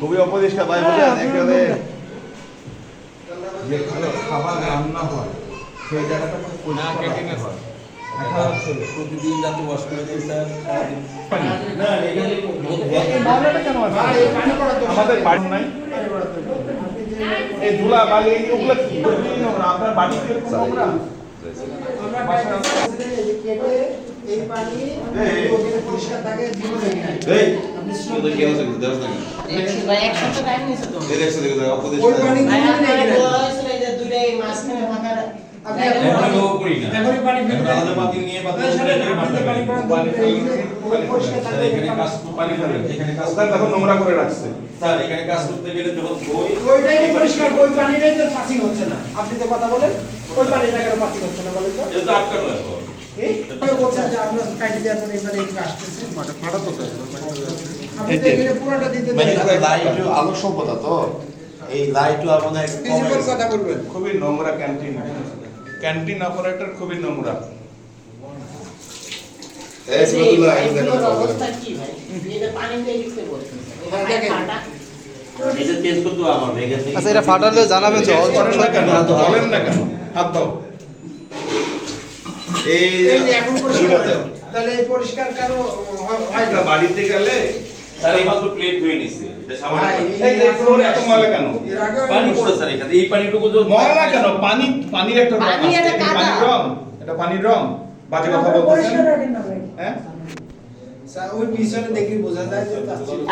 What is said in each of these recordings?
খুবই অপরিষ্কার ভাই একেবারে। যেখানে খাবার রান্না হয় সেই জায়গাটা খুব পরিষ্কার হয়। প্রতিদিন যাতে ওয়াশ করে দিই স্যার আমাদের বাড়ি নাই। এই ধুলা বালি ওগুলো কি? আপনার বাড়িতে নোংরা এই পানি পরিষ্কার থাকে এই তোদের কি আছে দেখ না একশো ভাই একশো টাইম নিছে তো এই দেখছ দেখো ওই পানি ভাই আপনারা এই যে দুইটা এই মাঝখানে ফাঁকা আপনি এখন এখন করি না এখনই পানি এখন আলাদা পাতিল নিয়ে পাতিল করে এখানে মারতে পারি পানি পরিষ্কার স্যার থাকে এখানে কাজ পানি ফেলেন এখানে কাজ দেখো নোংরা করে রাখছে স্যার এখানে কাজ করতে গেলে যখন বই ওইটাই পরিষ্কার ওই পানিটাই তো পাসিং হচ্ছে না আপনি তো কথা বলেন ওই পানিটা কেন পাসিং হচ্ছে না বলেন তো এটা আটকানো বলছেন যে দেওয়ার একটু আসতেছে। মানে দেন। লাইট আলো সভ্যতা তো। এই লাইট মানে কথা বলবেন। খুবই নোংরা ক্যান্টিন ক্যান্টিন অপারেটর খুবই নোংরা। এই এই এই পাইপগুলোর অবস্থা কি ভাই? এটা পানি দিয়ে লিখতে বলছে দেখেন। এটা চেঞ্জ করতে হবে আমার ভেঙে থেকে আচ্ছা এটা ফাটালে জানাবেন তো। বলেন না কেন? হাত দাও। এই এখন পরিষ্কার তাহলে এই পরিষ্কার কেন হয় না? বাড়িতে গেলে স্যার প্লেট ধুয়ে নিছে। পানির একটা। পানির রং। এটা পানির রং। বাজে কথা বলতেছেন। হ্যাঁ? ওই পিছনে দেখি বোঝা যায় যে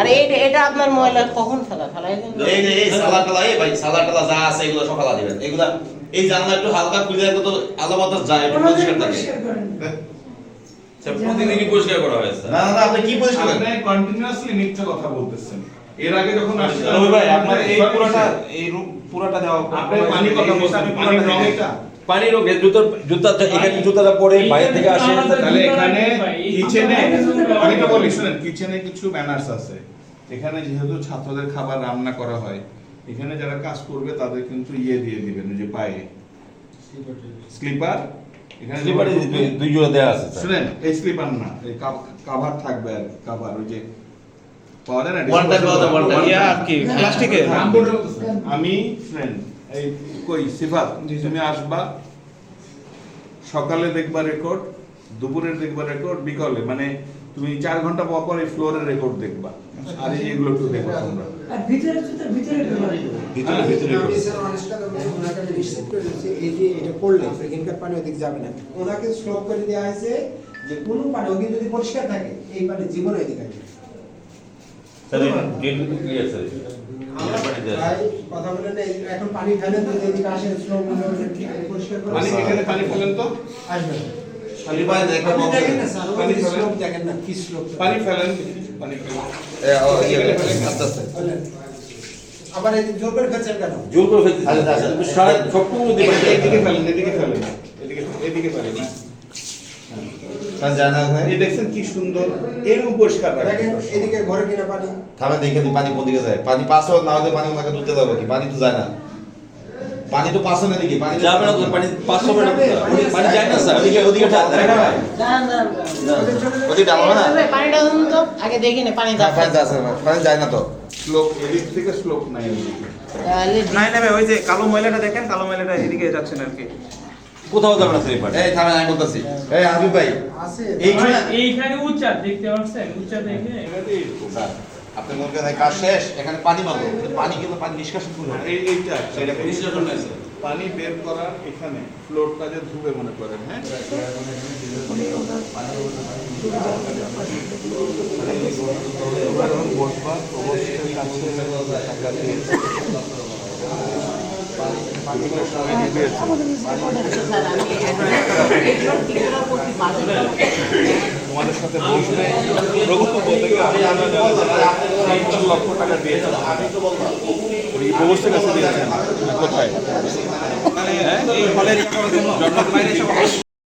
আরে এটা এটা আপনার ময়লা কখন ফেলা? ফেলাই এই যে এই সালা টালা এই ভাই সালা টালা যা আছে এগুলো সব ফালা দিবেন। এগুলা এই জানলা একটু হালকা খুলে রাখলে তো আলো বাতাস যায় একটু পরিষ্কার থাকে। প্রতিদিনই পরিষ্কার করা না না না আপনি কি পরিষ্কার আপনি কন্টিনিউয়াসলি মিথ্যা কথা বলতেছেন। এর আগে যখন আসছিলাম ভাই আপনার এই পুরোটা এই রূপ পুরোটা দেওয়া আপনি পানি কথা বলছেন আমি রং এটা? রোগে জুতোর জুতা এখানে জুতাটা পরে বাইরে থেকে আসে। তাহলে এখানে কিচেনে আমি তো বলি শুনেন কিচেনে কিছু ম্যানার্স আছে। এখানে যেহেতু ছাত্রদের খাবার রান্না করা হয় এখানে যারা কাজ করবে তাদের কিন্তু ইয়ে দিয়ে দিবেন যে পায়ে। স্লিপার? এখানে স্লিপারে দুই জোড়া দেওয়া আছে শুনেন এই স্লিপার না এই কাভার থাকবে আর কাভার ওই যে পাওয়া যায় না? One পাওয়া যায়, one ইয়া কি প্লাস্টিকের আমি ফ্রেন্ড এই কই সিফাত? তুমি আসবা সকালে দেখবা রেকর্ড দুপুরে দেখবা রেকর্ড বিকালে মানে তুমি চার ঘণ্টা পর পর এই ফ্লোরের রেকর্ড দেখবা। আর এই এগুলো একটু দেখো তোমরা। ভিতরে ভিতরে ভিতরে ভিতরে এই যে এটা করলে এখানকার পানি ওদিকে যাবে না ওনাকে স্টপ করে দেওয়া হয়েছে যে কোনো পানি ওদিকে যদি পরিষ্কার থাকে এই পানি জীবনে ওদিকে আসবে। স্যার ডেট কিন্তু ক্লিয়ার স্যার আমরা পানি দেওয়া ভাই কথা বলেন এখন পানি ফেলেন যদি এদিকে স্লো ঠিক পরিষ্কার করে পানি এখানে পানি ফেলেন তো? আসবে না। খালি পায়ে দেখো আপনি দেখেন না স্যার পানি ওই ফেলেন। স্লোপ দেখেন না কি ও ইয়ে আস্তে আবার জোর করে ফেলছেন কেন? জোর করে ফেলতে আচ্ছা, আচ্ছা। সবটুকু এদিকে- ফেলেন এদিকে ফেলেন এদিকে এদিকে ফেলেন। জানা এই দেখছেন কি সুন্দর এরকম পরিষ্কার রাখেন এদিকে ঘরে কিনা পানি। থামে দেখে দিই পানি কোন দিকে যায়। পানি পাশে না হলে পানি ওনাকে তুলতে যাবে কি? পানি তো যায় না। পানি তো পাশে না দিকে পানি যাবে না তো পানি পাঁচশো মিটার পানি যায় না স্যার। ওদিকে ওদিকে যায় দেখা ভাই দাঁড়ান দাঁড়ান ওদিকে না? পানিটা তো আগে দেখি না পানি পানি যাচ্ছে। যাচ্ছে না, পানি যায় না তো। স্লোপ এদিক থেকে স্লোপ নাই। ওদিকে ওই যে কালো ময়লাটা দেখেন কালো ময়লাটা এদিকে যাচ্ছে না আর কি। কোথাও যাবে না এই পানি এই থামে আমি বলতেছি এই হাবিব ভাই আছে এইখানে এইখানে উচ্চা দেখতে পাচ্ছেন উচ্চা দেখে স্যার আপনি মনে করেন কাজ শেষ এখানে পানি মারবো পানি কিন্তু পানি নিষ্কাশন করবে না। এই এইটা সেটা নিষ্কাশন স্যার পানি বের করার এখানে ফ্লোরটা যে ধুবে মনে করেন হ্যাঁ এবার যখন বসবা অবশ্যই কাছে টাকা দিয়ে পানিটা সবাই নিবে আছে। স্যার আমি একজন টিচার প্রতি বাজে তোমাদের সাথে বসবে। রঘুপুর বলতে গেলে আমি পঞ্চাশ লক্ষ টাকা দিয়েছেন ওই প্রবোস্টের কাছে দিয়েছেন। কোথায়? হ্যাঁ? এই ইয়ে জন্য